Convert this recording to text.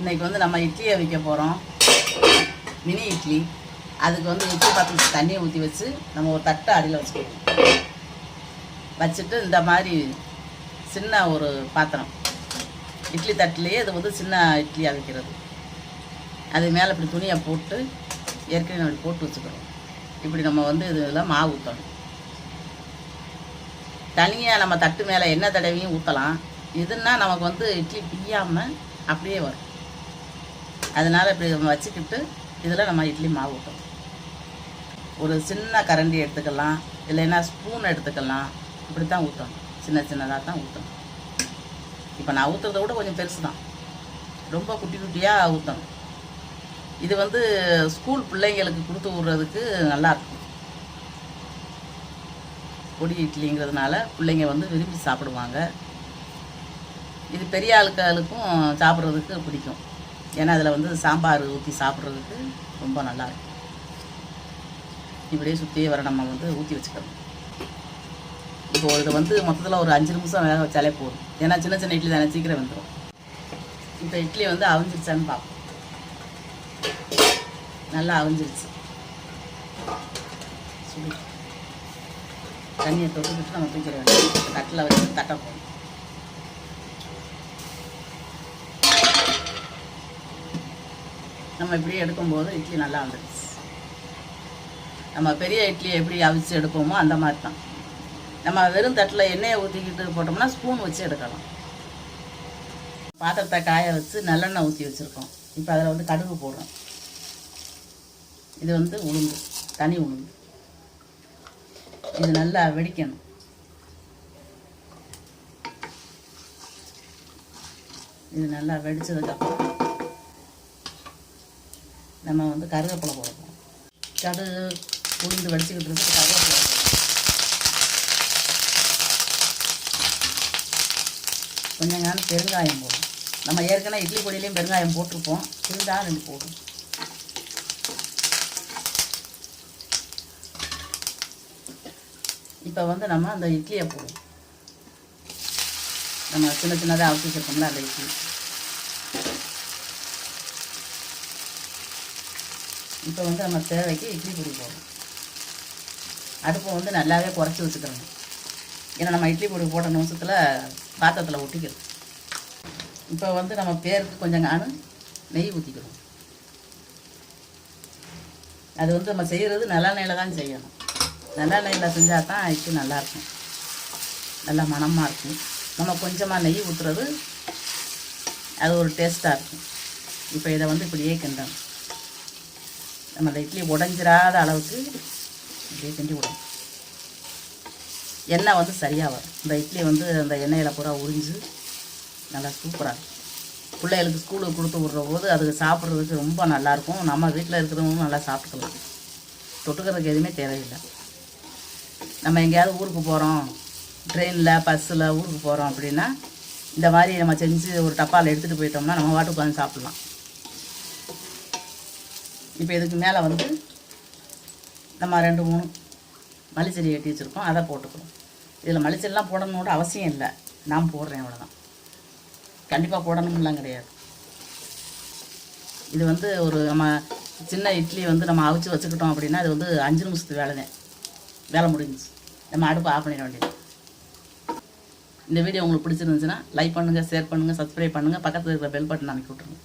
இன்னைக்கு வந்து நம்ம இட்லியை வைக்க போகிறோம் மினி இட்லி. அதுக்கு வந்து இட்லி பாத்திரத்துக்கு தண்ணியை ஊற்றி வச்சு நம்ம ஒரு தட்டை அடியில் வச்சுக்கணும். வச்சுட்டு இந்த மாதிரி சின்ன ஒரு பாத்திரம். இட்லி தட்டிலேயே அது வந்து சின்ன இட்லி அவிக்கிறது அது மேலே இப்படி துணியை போட்டு ஏற்கனவே நம்ம போட்டு வச்சுக்கிறோம் இப்படி நம்ம வந்து இதில் மாவு ஊற்றணும் தனியாக நம்ம தட்டு மேலே என்ன தடவையும் ஊற்றலாம் இதுன்னா நமக்கு வந்து இட்லி பிய்யாமல் அப்படியே வரும். அதனால் இப்படி வச்சுக்கிட்டு இதில் நம்ம இட்லி மாவு ஊற்றணும். ஒரு சின்ன கரண்டி எடுத்துக்கலாம் இல்லைன்னா ஸ்பூன் எடுத்துக்கலாம். இப்படி தான் ஊற்றணும். சின்ன சின்னதாக தான் ஊற்றணும். இப்போ நான் ஊற்றுறத விட கொஞ்சம் பெருசு தான். ரொம்ப குட்டி குட்டியாக ஊற்றணும் இது வந்து ஸ்கூல் பிள்ளைங்களுக்கு கொடுத்து விட்றதுக்கு நல்லாயிருக்கும் பொடி இட்லிங்கிறதுனால பிள்ளைங்க வந்து விரும்பி சாப்பிடுவாங்க. இது பெரிய ஆளுக்களுக்கும் சாப்பிட்றதுக்கு பிடிக்கும். ஏன்னா அதில் வந்து சாம்பார் ஊற்றி சாப்பிட்றதுக்கு ரொம்ப நல்லாயிருக்கும் இப்படியே சுற்றி வர நம்ம வந்து ஊற்றி வச்சுக்கணும். இப்போ இது வந்து மொத்தத்தில் ஒரு அஞ்சு நிமிஷம் வேக வச்சாலே போதும். ஏன்னா சின்ன சின்ன இட்லி தானே சீக்கிரம் வந்துடும் இப்போ இட்லி வந்து அவிஞ்சிருச்சான்னு பார்ப்போம் நல்லா அவிஞ்சிருச்சு. சுடி. தண்ணியை தொட்டுக்கிட்டு நம்ம தூக்கிட வேண்டியது. தட்டில் வச்சு தட்டை போடணும். நம்ம இப்படி எடுக்கும்போது இட்லி நல்லா வந்துடுச்சு நம்ம பெரிய இட்லியை எப்படி அவிச்சு எடுப்போமோ அந்த மாதிரி தான். நம்ம வெறும் தட்டில் எண்ணெயை ஊற்றிக்கிட்டு போட்டோம்னா ஸ்பூன் வச்சு எடுக்கலாம். பாத்திரத்தை காய வச்சு நல்லெண்ணெய் ஊற்றி வச்சுருக்கோம். இப்போ அதில் வந்து கடுகு போடுறோம். இது வந்து உளுந்து தனி உளுந்து. இது நல்லா வெடிக்கணும். இது நல்லா வெடிச்சதுக்கப்புறம் நம்ம வந்து கருவேப்பிலை போடுவோம். கடுகு உளுந்து வடிச்சுக்கிட்டு இருக்கு கருவேப்பிலை கொஞ்சம் நேரம் பெருங்காயம் போடும் நம்ம ஏற்கனவே இட்லி பொடியிலையும் பெருங்காயம் போட்டிருப்போம். இருந்தால் ரெண்டு போடும் இப்போ வந்து நம்ம அந்த இட்லியை போடுவோம். நம்ம சின்ன சின்னதாக அவிச்சு அந்த இட்லி. இப்போ வந்து நம்ம தேவைக்கு இட்லி பொடி போடுறோம் அடுப்பை வந்து நல்லாவே குறைச்சி வச்சுக்கிறோம் ஏன்னா நம்ம இட்லி பொடி போட்ட நிமிஷத்தில் பாத்திரத்தில் ஒட்டிக்கிறோம் இப்போ வந்து நம்ம பேருக்கு கொஞ்சம் காணு நெய் ஊற்றிக்கிறோம் அது வந்து நம்ம செய்கிறது நல்லெண்ணெயில் தான் செய்யணும். நல்லெண்ணெயில் செஞ்சால் தான் இட்லி நல்லாயிருக்கும். நல்லா மணமாக இருக்கும். நம்ம கொஞ்சமாக நெய் ஊற்றுறது அது ஒரு டேஸ்ட்டாக இருக்கும். இப்போ இதை வந்து இப்படியே கிண்டணும். நம்ம அந்த இட்லி உடஞ்சிராத அளவுக்கு இப்படியே செஞ்சு விடும் எண்ணெய் வந்து சரியாக வரும் இந்த இட்லி வந்து அந்த எண்ணெயில் பூரா உறிஞ்சு நல்லா சூப்பராக இருக்கும். பிள்ளைகளுக்கு ஸ்கூலுக்கு கொடுத்து விட்ற போது அதுக்கு சாப்பிட்றதுக்கு ரொம்ப நல்லாயிருக்கும். நம்ம வீட்டில் இருக்கிறவங்களும் நல்லா சாப்பிட்டுக்கலாம். தொட்டுக்கிறதுக்கு எதுவுமே தேவையில்லை. நம்ம எங்கேயாவது ஊருக்கு போகிறோம் ட்ரெயினில் பஸ்ஸில் ஊருக்கு போகிறோம் அப்படின்னா இந்த மாதிரி நம்ம செஞ்சு ஒரு டப்பாவில் எடுத்துகிட்டு போயிட்டோம்னா நம்ம வாட்டுக்கு உட்காந்து சாப்பிட்லாம். இப்போ இதுக்கு மேலே வந்து நம்ம ரெண்டு மூணு மல்லிச்செடி எட்டி வச்சுருக்கோம். அதை போட்டுக்கிறோம் இதில் மல்லிச்செடிலாம் கூட அவசியம் இல்லை. நான் போடுறேன் அவ்வளோதான் கண்டிப்பாக போடணும்லாம் கிடையாது. இது வந்து ஒரு நம்ம சின்ன இட்லி வந்து நம்ம அவிச்சு வச்சுக்கிட்டோம் அப்படின்னா இது வந்து அஞ்சு நிமிஷத்துக்கு வேலை தான். வேலை முடிஞ்சுச்சு. நம்ம அடுப்பு ஆஃப் பண்ணிட வேண்டியது. இந்த வீடியோ உங்களுக்கு பிடிச்சிருந்துச்சுன்னா லைக் பண்ணுங்கள் ஷேர் பண்ணுங்கள் சப்ஸ்கிரைப் பண்ணுங்கள் பக்கத்தில் இருக்கிற பெல் பட்டன் அமைக்கி விட்ருங்க